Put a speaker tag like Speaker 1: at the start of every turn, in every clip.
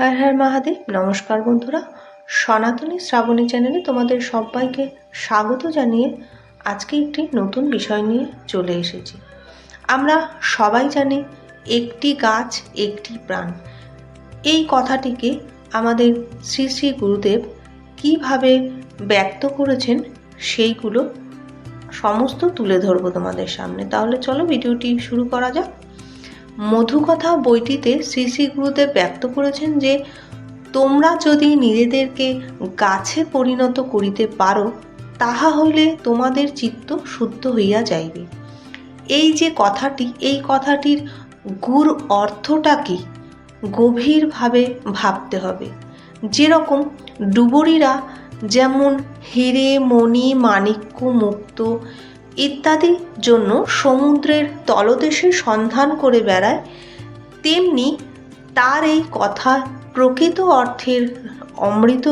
Speaker 1: হ্যাঁ হ্যাঁ মহাদেব, নমস্কার বন্ধুরা। সনাতনী শ্রাবণী চ্যানেলে তোমাদের সবাইকে স্বাগত জানিয়ে আজকে একটি নতুন বিষয় নিয়ে চলে এসেছি। আমরা সবাই জানি একটি গাছ, একটি প্রাণ। এই কথাটিকে আমাদের শ্রী শ্রী গুরুদেব কীভাবে ব্যক্ত করেছেন সেইগুলো সমস্ত তুলে ধরবো তোমাদের সামনে। তাহলে চলো ভিডিওটি শুরু করা যাক। মধুকথা বইটিতে শ্রী শ্রী গুরুদেব ব্যক্ত করেছেন যে, তোমরা যদি নিজেদেরকে গাছে পরিণত করিতে পারো, তাহা হইলে তোমাদের চিত্ত শুদ্ধ হইয়া যাইবে। এই যে কথাটি, এই কথাটির গুর অর্থটা কি, গভীরভাবে ভাবতে হবে। যেরকম ডুবুরিরা যেমন হিরে, মণি, মাণিক্য, মুক্ত ইত্যাদির জন্য সমুদ্রের তলদেশে সন্ধান করে বেড়ায়, তেমনি তার এই কথা প্রকৃত অর্থের অমৃত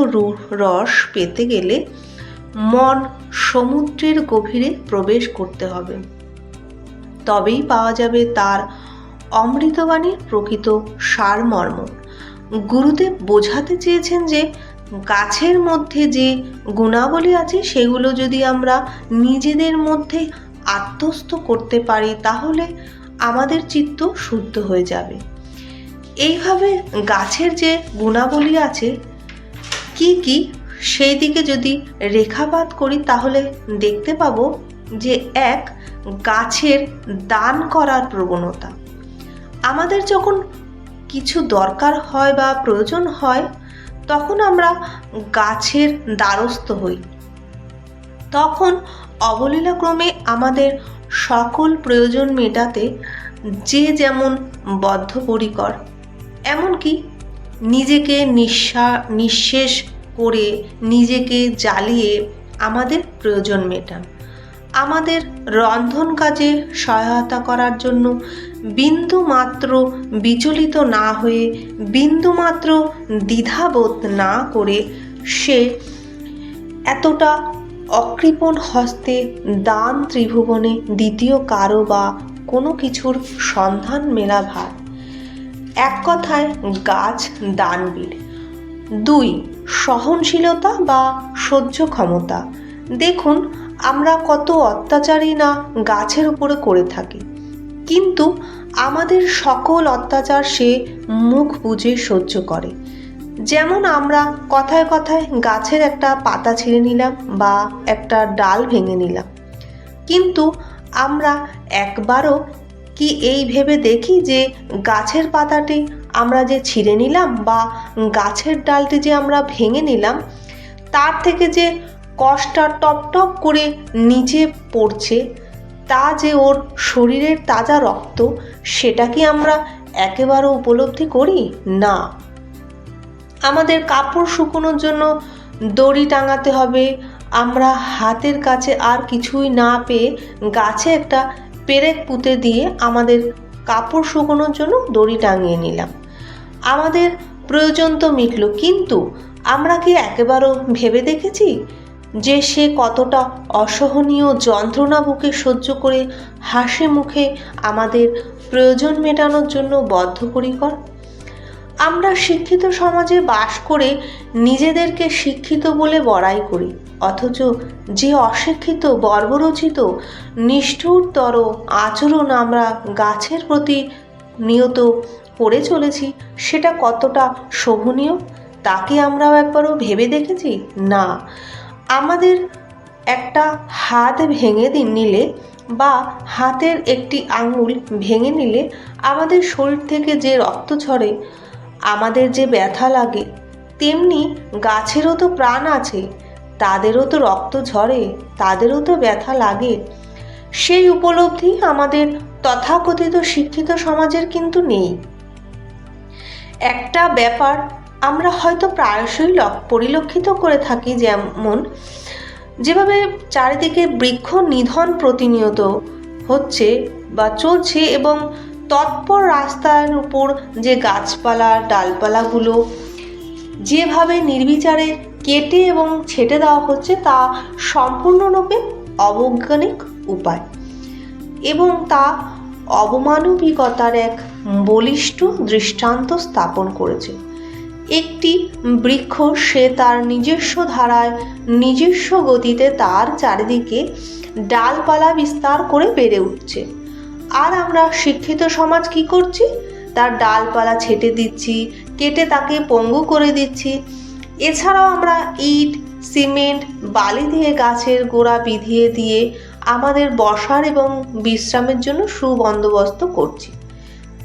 Speaker 1: রস পেতে গেলে মন সমুদ্রের গভীরে প্রবেশ করতে হবে। তবেই পাওয়া যাবে তার অমৃতবাণীর প্রকৃত সারমর্ম। গুরুদেব বোঝাতে চেয়েছেন যে গাছের মধ্যে যে গুণাবলী আছে, সেগুলো যদি আমরা নিজেদের মধ্যে আত্মস্থ করতে পারি, তাহলে আমাদের চিত্ত শুদ্ধ হয়ে যাবে। এইভাবে গাছের যে গুণাবলী আছে, কি কি? সেই দিকে যদি রেখাপাত করি, তাহলে দেখতে পাবো যে এক, গাছের দান করার প্রবণতা। আমাদের যখন কিছু দরকার হয় বা প্রয়োজন হয় তখন আমরা গাছের দ্বারস্থ হই। তখন অবলীলাক্রমে আমাদের সকল প্রয়োজন মেটাতে যে যেমন বদ্ধপরিকর, এমনকি নিজেকে নিঃশ্বা নিঃশেষ করে নিজেকে জ্বালিয়ে আমাদের প্রয়োজন মেটান। আমাদের রন্ধন কাজে সহায়তা করার জন্য বিন্দু মাত্র বিচলিত না হয়ে বিন্দু মাত্র দ্বিধাবোধ না করে সে এতটা অকৃপণ হস্তে দান ত্রিভুবনে দ্বিতীয় কারও বা কোনো কিছুর সন্ধান মেলা ভার। এক কথায় গাছ দানবীর। দুই, সহনশীলতা বা সহ্য ক্ষমতা। দেখুন, আমরা কত অত্যাচারই না গাছের উপরে করে থাকি। কিন্তু আমাদের সকল অত্যাচার সে মুখ বুজে সহ্য করে। যেমন আমরা কথায় কথায় গাছের একটা পাতা ছিঁড়ে নিলাম বা একটা ডাল ভেঙে নিলাম। কিন্তু আমরা একবারও কি এই ভেবে দেখি যে গাছের পাতাটি আমরা যে ছিঁড়ে নিলাম বা গাছের ডালটি যে আমরা ভেঙে নিলাম, তার থেকে যে কষ্টা টপ টপ করে নিচে পড়ছে তা যে ওর শরীরের তাজা রক্ত, সেটা কি আমরা একেবারে উপলব্ধি করি? না। আমাদের কাপড় শুকোনোর জন্য দড়ি টাঙাতে হবে। আমরা হাতের কাছে আর কিছুই না পেয়ে গাছে একটা পেরেক পুঁতে দিয়ে আমাদের কাপড় শুকোনোর জন্য দড়ি টাঙিয়ে নিলাম। আমাদের প্রয়োজন তো মিটল, কিন্তু আমরা কি একেবারও ভেবে দেখেছি? যে সে কতটা অসহনীয় যন্ত্রণা বুকে সহ্য করে হাসি মুখে আমাদের প্রয়োজন মেটানোর জন্য বদ্ধপরিকর? আমরা শিক্ষিত সমাজে বাস করে নিজেদেরকে শিক্ষিত বলে বড়াই করি, অথচ যে অশিক্ষিত, বর্বরচিত, নিষ্ঠুরতর আচরণ আমরা গাছের প্রতি নিয়ত করে চলেছি, সেটা কতটা শোভনীয়? তাকে আমরাও একবারও ভেবে দেখেছি? না। আমাদের একটা হাত ভেঙে দিন নিলে বা হাতের একটি আঙুল ভেঙে নিলে আমাদের শরীর থেকে যে রক্ত ঝরে, আমাদের যে ব্যথা লাগে, তেমনি গাছেরও তো প্রাণ আছে, তাদেরও তো রক্ত ঝরে, তাদেরও তো ব্যথা লাগে। সেই উপলব্ধি আমাদের তথাকথিত শিক্ষিত সমাজের কিন্তু নেই। একটা ব্যাপার আমরা হয়তো প্রায়শই লক- পরিলক্ষিত করে থাকি যেমন, যেভাবে চারিদিকে বৃক্ষ নিধন প্রতিনিয়ত হচ্ছে বা চলছে এবং তৎপর রাস্তার উপর যে গাছপালা, ডালপালাগুলো যেভাবে নির্বিচারে কেটে এবং ছেটে দেওয়া হচ্ছে তা সম্পূর্ণরূপে অবৈজ্ঞানিক উপায় এবং তা অবমানবিকতার এক বলিষ্ঠ দৃষ্টান্ত স্থাপন করেছে। একটি বৃক্ষ, সে তার নিজস্ব ধারায়, নিজস্ব গতিতে তার চারিদিকে ডালপালা বিস্তার করে বেড়ে উঠছে। আর আমরা শিক্ষিত সমাজ কি করছি? তার ডালপালা ছেটে দিচ্ছি, কেটে তাকে পঙ্গু করে দিচ্ছি। এছাড়াও আমরা ইট, সিমেন্ট, বালি দিয়ে গাছের গোড়া বিধিয়ে দিয়ে আমাদের বসার এবং বিশ্রামের জন্য সুবন্দোবস্ত করছি।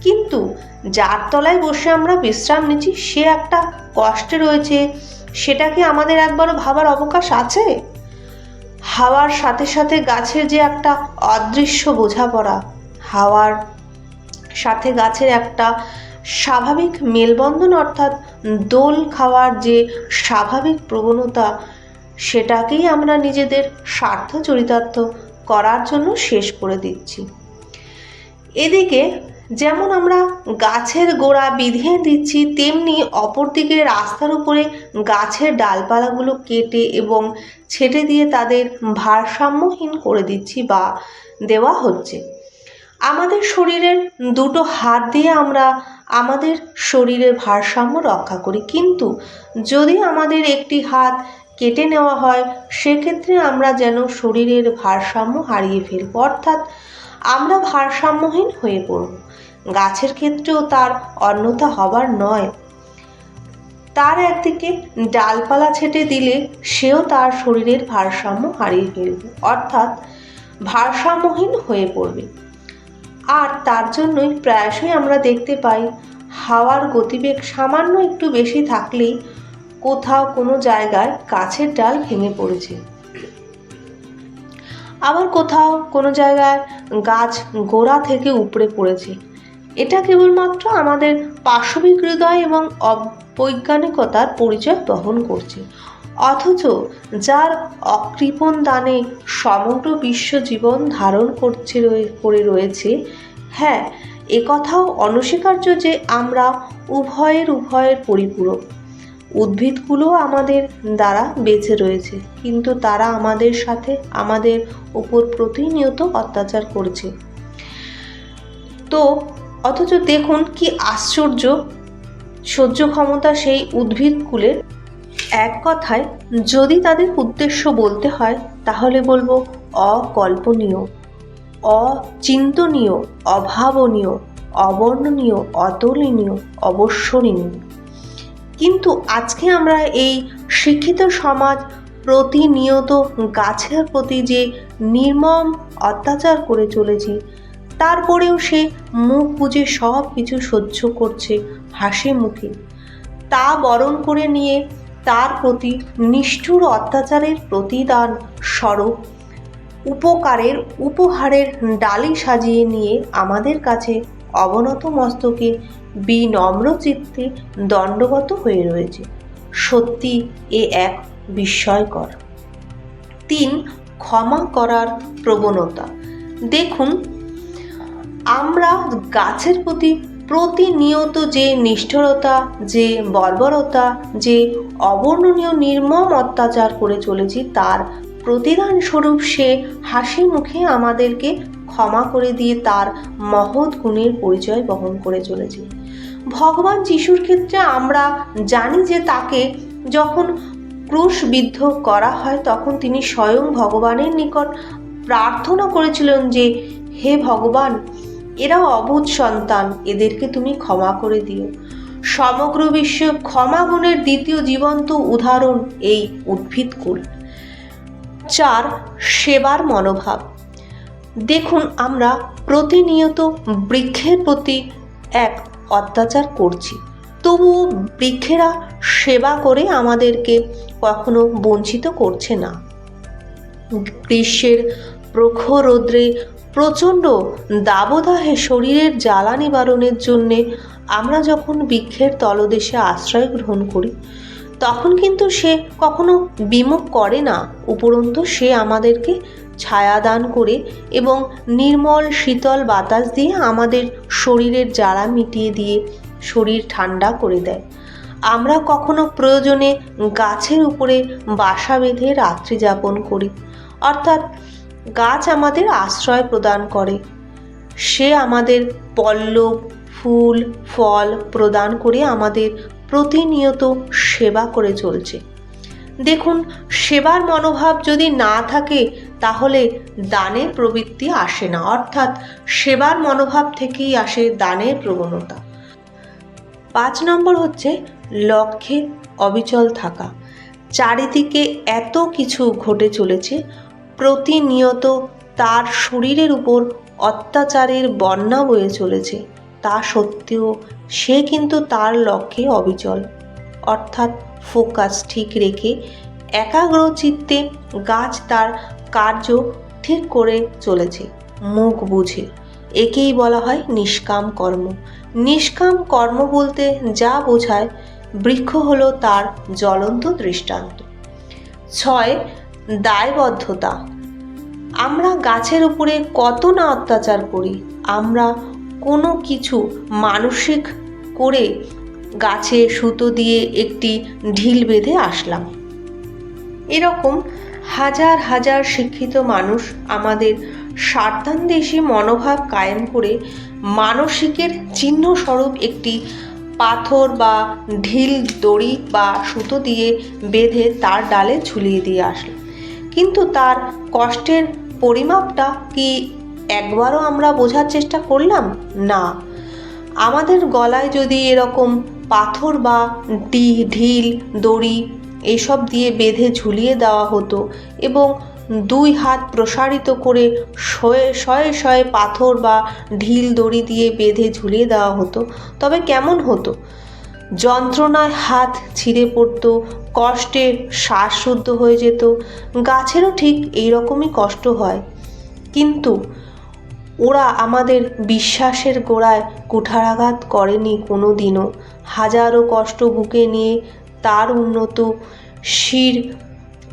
Speaker 1: কিন্তু যার তলায় বসে আমরা বিশ্রাম নিচ্ছি, সে একটা কষ্টে রয়েছে। সেটা কি আমাদের একবারও ভাবার অবকাশ আছে? হাওয়ার সাথে সাথে গাছের যে একটা অদৃশ্য বোঝাপড়া, হাওয়ার সাথে গাছের একটা স্বাভাবিক মেলবন্ধন অর্থাৎ দোল খাওয়ার যে স্বাভাবিক প্রবণতা, সেটাকেই আমরা নিজেদের স্বার্থ চরিতার্থ করার জন্য শেষ করে দিচ্ছি। এদিকে যেমন আমরা গাছের গোড়া বিধিয়ে দিচ্ছি, তেমনি অপরদিকে রাস্তার উপরে গাছের ডালপালাগুলো কেটে এবং ছেটে দিয়ে তাদের ভারসাম্যহীন করে দিচ্ছি বা দেওয়া হচ্ছে। আমাদের শরীরের দুটো হাত দিয়ে আমরা আমাদের শরীরের ভারসাম্য রক্ষা করি। কিন্তু যদি আমাদের একটি হাত কেটে নেওয়া হয়, সেক্ষেত্রে আমরা যেন শরীরের ভারসাম্য হারিয়ে ফেলব অর্থাৎ আমরা ভারসাম্যহীন হয়ে পড়ব। গাছের ক্ষেত্রেও তার অন্যথা হবার নয়। তার একদিকে ডালপালা ছেটে দিলে সেও তার শরীরের ভারসাম্য হারিয়ে ফেলবে, অর্থাৎ ভারসাম্যহীন হয়ে পড়বে। আর তার জন্যই প্রায়শই আমরা দেখতে পাই, হাওয়ার গতিবেগ সামান্য একটু বেশি থাকলেই কোথাও কোনো জায়গায় গাছের ডাল ভেঙে পড়েছে। আবার কোথাও কোনো জায়গায় গাছ গোড়া থেকে উপড়ে পড়েছে এটা কেবলমাত্র আমাদের পাশবিক হৃদয় এবং অবৈজ্ঞানিকতার পরিচয় বহন করছে। অথচ যার অকৃপণ দানে সমগ্র বিশ্ব জীবন ধারণ করছে করে রয়েছে হ্যাঁ একথাও অনস্বীকার্য যে আমরা উভয়ের উভয়ের পরিপূরক। উদ্ভিদগুলো আমাদের দ্বারা বেঁচে রয়েছে, কিন্তু তারা আমাদের সাথে আমাদের উপর প্রতিনিয়ত অত্যাচার করছে। তো অথচ দেখুন কি আশ্চর্য। সহ্য ক্ষমতা সেই উদ্ভিদকুলের এক কথায়, যদি তাদের উদ্দেশ্য বলতে হয়, তাহলে বলব অকল্পনীয়, অচিন্তনীয়, অভাবনীয়, অবর্ণনীয়, অতুলনীয়, অবসরণীয়। কিন্তু আজকে আমরা এই শিক্ষিত সমাজ প্রতিনিয়ত গাছের প্রতি যে নির্মম অত্যাচার করে চলেছি তারপরেও সে মুখ বুজে সব কিছু সহ্য করছে হাসি মুখে। তা বরণ করে নিয়ে তার প্রতি নিষ্ঠুর অত্যাচারের প্রতিদান স্বরূপ উপকারের উপহারের ডালি সাজিয়ে নিয়ে আমাদের কাছে অবনত মস্তকে বিনম্র চিত্তে দণ্ডগত হয়ে রয়েছে। সত্যি এ এক বিস্ময়কর। তিন, ক্ষমা করার প্রবণতা। দেখুন আমরা গাছের প্রতি প্রতিনিয়ত যে নিষ্ঠুরতা, যে বর্বরতা, যে অবর্ণনীয় নির্মম অত্যাচার করে চলেছি, তার প্রতিদান স্বরূপ সে হাসি মুখে আমাদেরকে ক্ষমা করে দিয়ে তার মহৎ গুণের পরিচয় বহন করে চলেছে। ভগবান যিশুর ক্ষেত্রে আমরা জানি যে তাকে যখন ক্রুশবিদ্ধ করা হয়, তখন তিনি স্বয়ং ভগবানের নিকট প্রার্থনা করেছিলেন যে, হে ভগবান এরা অবুধ সন্তান, এদেরকে তুমি ক্ষমা করে দিও। সমগ্র বিশ্বে ক্ষমা গুণের দ্বিতীয় জীবন্ত উদাহরণ এই উদ্ভিদকুল চার, সেবার মনোভাব। দেখুন, আমরা প্রতিনিয়ত বৃক্ষের প্রতি এক অত্যাচার করছি। তবুও বৃক্ষেরা সেবা করে আমাদেরকে কখনো বঞ্চিত করছে না। গ্রীষ্মের প্রখর রৌদ্রে প্রচণ্ড দাবদাহে শরীরের জ্বালা নিবারণের জন্যে আমরা যখন বৃক্ষের তলদেশে আশ্রয় গ্রহণ করি, তখন কিন্তু সে কখনো বিমুখ করে না। উপরন্তু সে আমাদেরকে ছায়া দান করে এবং নির্মল শীতল বাতাস দিয়ে আমাদের শরীরের জ্বালা মিটিয়ে দিয়ে শরীর ঠান্ডা করে দেয়। আমরা কখনো প্রয়োজনে গাছের উপরে বাসা বেঁধে রাত্রি যাপন করি। অর্থাৎ গাছ আমাদের আশ্রয় প্রদান করে। সে আমাদের পল্লব, ফুল, ফল প্রদান করে আমাদের প্রতিনিয়ত সেবা করে চলছে। দেখুন, সেবার মনোভাব যদি না থাকে, তাহলে দানের প্রবৃত্তি আসে না। অর্থাৎ সেবার মনোভাব থেকেই আসে দানের প্রবণতা। পাঁচ নম্বর হচ্ছে লক্ষ্যে অবিচল থাকা। চারিদিকে এত কিছু ঘটে চলেছে প্রতিনিয়ত তার শরীরের উপর অত্যাচারের বন্যা বয়ে চলেছে। তা সত্ত্বেও সে কিন্তু তার লক্ষ্যে অবিচল। অর্থাৎ ফোকাস ঠিক রেখে একাগ্র চিত্তে গাছ তার কার্য ঠিক করে চলেছে, মুখ বুঝে। একেই বলা হয় নিষ্কাম কর্ম। নিষ্কাম কর্ম বলতে যা বোঝায়, বৃক্ষ হলো তার জ্বলন্ত দৃষ্টান্ত। ছয়, দায়বদ্ধতা। আমরা গাছের উপরে কত না অত্যাচার করি, আমরা কোনো কিছু মানসিক করে গাছে সুতো দিয়ে একটি ঢিল বেঁধে আসলাম। এরকম হাজার হাজার শিক্ষিত মানুষ আমাদের স্বার্থান্বেষী মনোভাব কায়েম করে মানসিকের চিহ্ন স্বরূপ একটি পাথর বা ঢিল দড়ি বা সুতো দিয়ে বেঁধে তার ডালে ঝুলিয়ে দিয়ে আসলো। কিন্তু তার কষ্টের পরিমাপটা কি একবারও আমরা বোঝার চেষ্টা করলাম? না। আমাদের গলায় যদি এরকম পাথর বা ডি, ঢিল, দড়ি এসব দিয়ে বেঁধে ঝুলিয়ে দেওয়া হতো এবং দুই হাত প্রসারিত করে শয়ে শয়ে শয়ে পাথর বা ঢিল, দড়ি দিয়ে বেঁধে ঝুলিয়ে দেওয়া হতো, তবে কেমন হতো? যন্ত্রণায় হাত ছিঁড়ে পড়তো কষ্টে শ্বাসশুদ্ধ হয়ে যেত। গাছেরও ঠিক এই রকমই কষ্ট হয়। কিন্তু ওরা আমাদের বিশ্বাসের গোড়ায় কুঠারাঘাত করেনি কোনো দিনও হাজারো কষ্ট বুকে নিয়ে তার উন্নত শির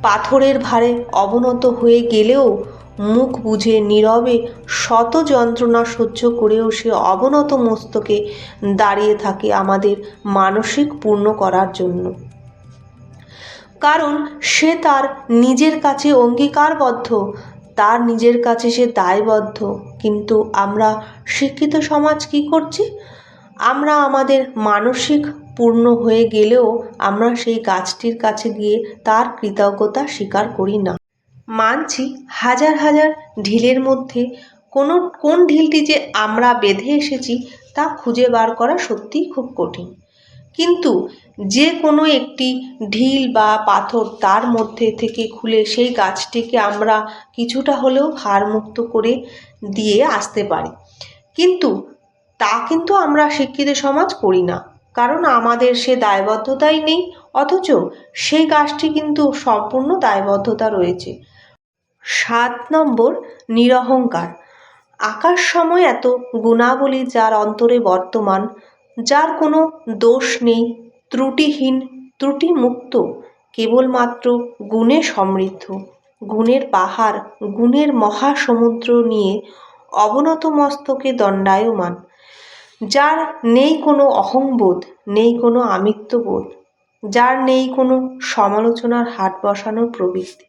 Speaker 1: পাথরের ভারে অবনত হয়ে গেলেও মুখ বুঝে নীরবে শত যন্ত্রণা সহ্য করেও সে অবনত মস্তকে দাঁড়িয়ে থাকে আমাদের মানসিক পূর্ণ করার জন্য। কারণ সে তার নিজের কাছে অঙ্গীকারবদ্ধ, তার নিজের কাছে সে দায়বদ্ধ। কিন্তু আমরা শিক্ষিত সমাজ কি করছি? আমরা আমাদের মানসিক পূর্ণ হয়ে গেলেও আমরা সেই গাছটির কাছে গিয়ে তার কৃতজ্ঞতা স্বীকার করি না। মানছি হাজার হাজার ঢিলের মধ্যে কোনো, কোন ঢিলটি যে আমরা বেঁধে এসেছি তা খুঁজে বার করা সত্যিই খুব কঠিন। কিন্তু যে কোনো একটি ঢিল বা পাথর তার মধ্যে থেকে খুলে সেই গাছটিকে আমরা কিছুটা হলেও ভারমুক্ত করে দিয়ে আসতে পারি। কিন্তু তা কিন্তু আমরা শিক্ষিত সমাজ করি না, কারণ আমাদের সে দায়বদ্ধতাই নেই, অথচ সেই গাছটি কিন্তু সম্পূর্ণ দায়বদ্ধতা রয়েছে। সাত নম্বর নিরহংকার। আকাশ সময় এত গুণাবলী যার অন্তরে বর্তমান, যার কোনো দোষ নেই, ত্রুটিহীন, ত্রুটিমুক্ত, কেবলমাত্র গুণে সমৃদ্ধ। গুণের পাহাড়, গুণের মহাসমুদ্র নিয়ে অবনত মস্তকে দণ্ডায়মান। যার নেই কোনো অহংবোধ, নেই কোনো আমিত্ববোধ, যার নেই কোনো সমালোচনার হাট বসানোর প্রবৃত্তি।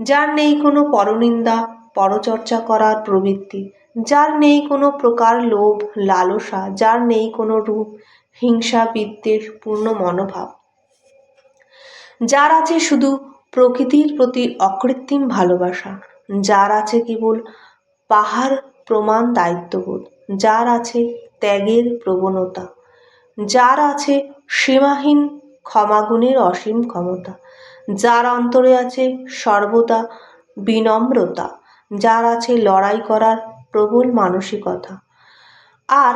Speaker 1: যার নেই কোনো পরনিন্দা, পরচর্চা করার প্রবৃত্তি, যার নেই কোনো প্রকার লোভ, লালসা, যার নেই কোনো রূপ, হিংসা বিদ্বেষ পূর্ণ মনোভাব। যার আছে শুধু প্রকৃতির প্রতি অকৃত্রিম ভালোবাসা, যার আছে কেবল পাহাড় প্রমাণ দায়িত্ববোধ, যার আছে ত্যাগের প্রবণতা, যার আছে সীমাহীন ক্ষমাগুণের অসীম ক্ষমতা যার অন্তরে আছে সর্বদা বিনম্রতা, যার আছে লড়াই করার প্রবল মানসিকতা। আর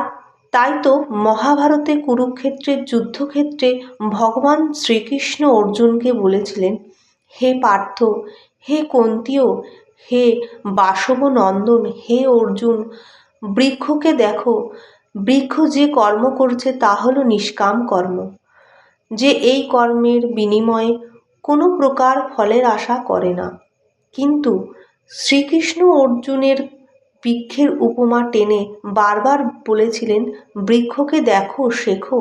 Speaker 1: তাই তো মহাভারতে কুরুক্ষেত্রের যুদ্ধক্ষেত্রে ভগবান শ্রীকৃষ্ণ অর্জুনকে বলেছিলেন, হে পার্থ, হে কন্তীয়, হে বাসব নন্দন হে অর্জুন, বৃক্ষকে দেখো। বৃক্ষ যে কর্ম করছে তা হলো নিষ্কাম কর্ম। যে এই কর্মের বিনিময়ে কোনো প্রকার ফলের আশা করে না। কিন্তু শ্রীকৃষ্ণ অর্জুনের বৃক্ষের উপমা টেনে বারবার বলেছিলেন, বৃক্ষকে দেখো, শেখো।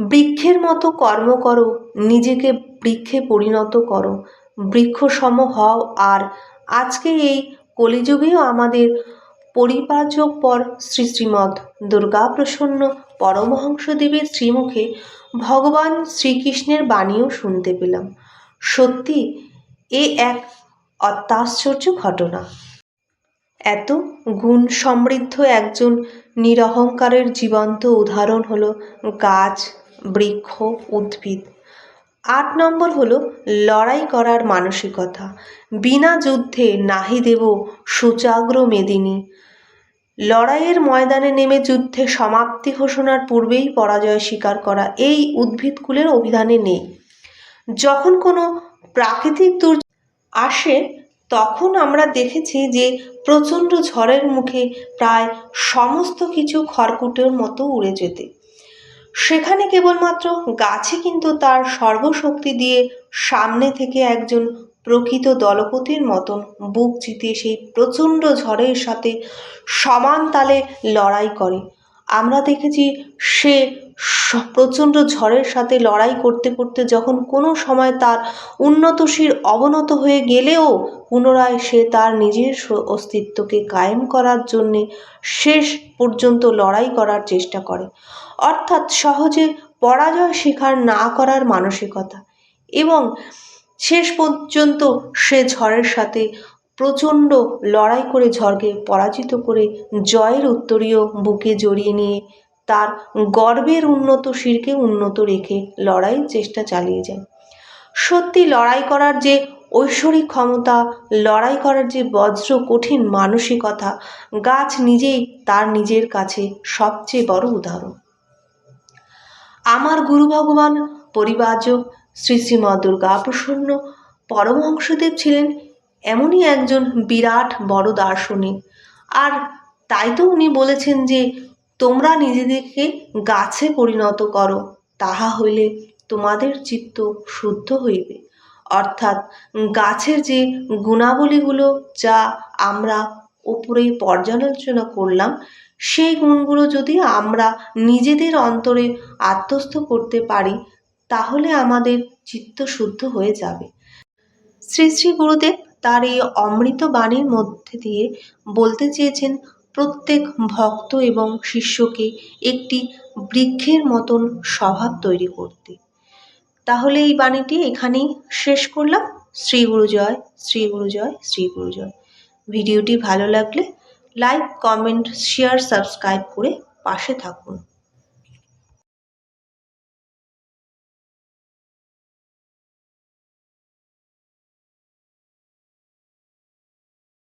Speaker 1: বৃক্ষের মতো কর্ম করো, নিজেকে বৃক্ষে পরিণত করো। বৃক্ষসম হও আর আজকে এই কলিযুগেও আমাদের পরিপাচক পর শ্রী শ্রীমৎ দুর্গাপ্রসন্ন পরমহংসদেবের শ্রীমুখে ভগবান শ্রীকৃষ্ণের বাণীও শুনতে পেলাম। সত্যি, এ এক অত্যাশ্চর্য ঘটনা। এত গুণ সমৃদ্ধ একজন নিরহংকারের জীবন্ত উদাহরণ হলো গাছ, বৃক্ষ, উদ্ভিদ। আট নম্বর হলো লড়াই করার মানসিকতা। বিনা যুদ্ধে নাহি দেব সুচাগ্র মেদিনী। লড়াইয়ের ময়দানে নেমে যুদ্ধে সমাপ্তি ঘোষণার পূর্বেই পরাজয় স্বীকার করা এই উদ্ভিদকুলের অভিধানে নেই। যখন কোনো প্রাকৃতিক দুর্যোগ আসে, তখন আমরা দেখেছি যে প্রচণ্ড ঝড়ের মুখে প্রায় সমস্ত কিছু খড়কুটোর মতো উড়ে যেতে। সেখানে কেবলমাত্র গাছে কিন্তু তার সর্বশক্তি দিয়ে সামনে থেকে একজন প্রকৃত দলপতির মতন বুক চিতিয়ে সেই প্রচণ্ড ঝড়ের সাথে সমান তালে লড়াই করে। আমরা দেখেছি সে প্রচণ্ড ঝড়ের সাথে লড়াই করতে করতে যখন কোনো সময় তার উন্নতশীল অবনত হয়ে গেলেও পুনরায় সে তার নিজের অস্তিত্বকে কায়েম করার জন্যে শেষ পর্যন্ত লড়াই করার চেষ্টা করে। অর্থাৎ সহজে পরাজয় স্বীকার না করার মানসিকতা এবং শেষ পর্যন্ত সে ঝড়ের সাথে প্রচণ্ড লড়াই করে ঝড়কে পরাজিত করে জয়ের উত্তরীয় বুকে জড়িয়ে নিয়ে তার গর্বের উন্নত শিরকে উন্নত রেখে লড়াইয়ের চেষ্টা চালিয়ে যায়। সত্যি লড়াই করার যে ঐশ্বরিক ক্ষমতা, লড়াই করার যে বজ্র কঠিন মানসিকতা, গাছ নিজেই তার নিজের কাছে সবচেয়ে বড় উদাহরণ। আমার গুরু ভগবান পরিবাজক শ্রী শ্রীমা দুর্গা প্রসন্ন পরমহংসদেব ছিলেন এমনই একজন বিরাট বড় দার্শনিক। আর তাই তো উনি বলেছেন যে, তোমরা নিজেদেরকে গাছে পরিণত করো, তাহা হইলে তোমাদের চিত্ত শুদ্ধ হইবে। অর্থাৎ গাছের যে গুণাবলীগুলো যা আমরা উপরে পর্যালোচনা করলাম, সেই গুণগুলো যদি আমরা নিজেদের অন্তরে আত্মস্থ করতে পারি তাহলে আমাদের চিত্ত শুদ্ধ হয়ে যাবে। শ্রী শ্রী গুরুদেব তার এই অমৃত বাণীর মধ্যে দিয়ে বলতে চেয়েছেন, প্রত্যেক ভক্ত এবং শিষ্যকে একটি বৃক্ষের মতন স্বভাব তৈরি করতে। তাহলে এই বাণীটি এখানেই শেষ করলাম। শ্রী গুরু জয়, শ্রী গুরু জয়, শ্রী গুরু জয়। ভিডিওটি ভালো লাগলে লাইক, কমেন্ট, শেয়ার, সাবস্ক্রাইব করে পাশে থাকুন।